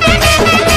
Música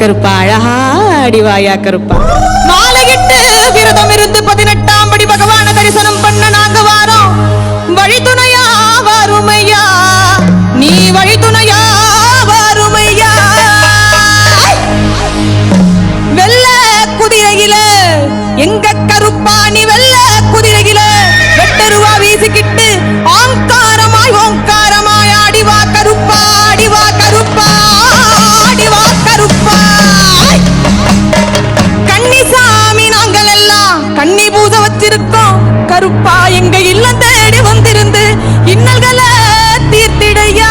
கருப்பா அழகா அடிவாயா கருப்பா. மாலையிட்டு விரதம் இருந்து வந்திருக்கோம் கருப்பா எங்க இல்ல தேடி வந்திருந்து இன்னல்களை தீர்த்திடையா?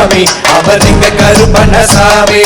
சாமி. அவர் எங்க கருப்பண்ண சாமி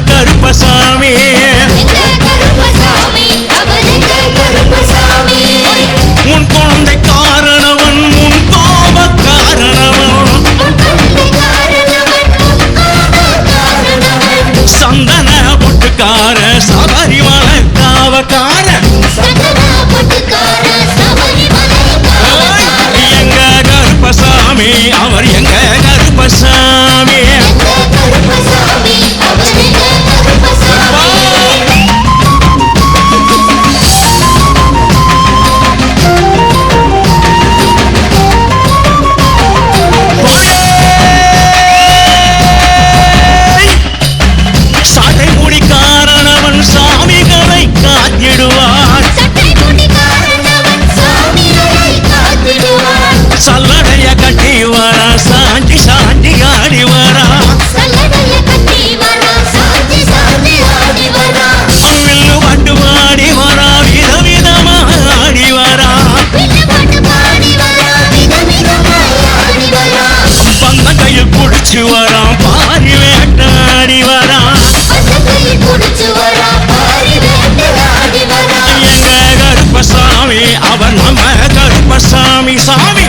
கருப்பசாமி. உன் குழந்தை காரணவன் உன் கோப காரணவன். சந்தன பொட்டுக்கார சபரிமலை காவக்கார. எங்க கருப்பசாமி அவர் எங்க கருப்பசாமி அவன் நம்ம கருப்பசாமி சாமி.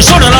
solo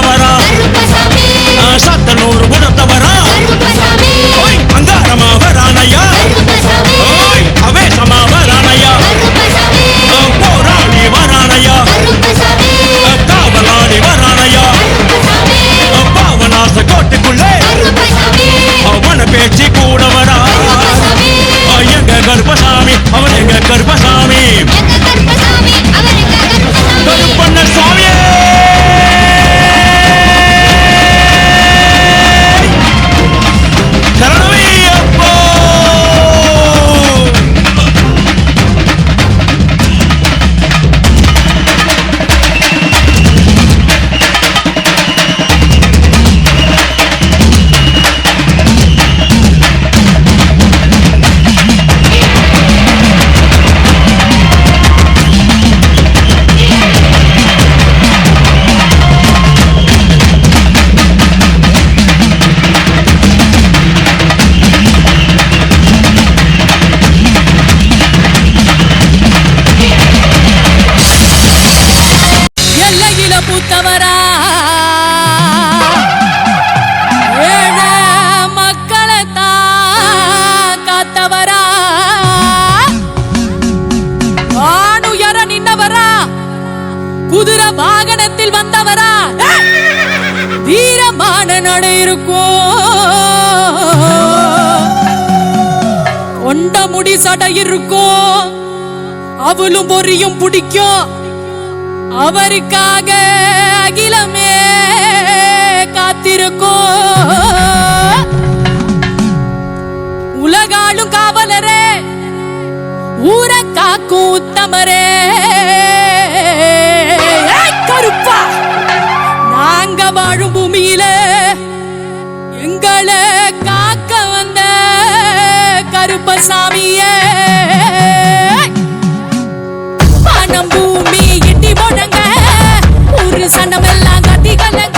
இருக்கும் அவளும் பொரியும் பிடிக்கும் அவருக்காக அகிலமே காத்திருக்கும் உலகாலும் காவலரே ஊர காக்கும் உத்தமரே. கருப்பா! நாங்க வாழும் பூமியில எங்களை சாமியே. பணம் பூமி எட்டி முடங்க ஒரு சனமெல்லாம் கத்தி கலங்க.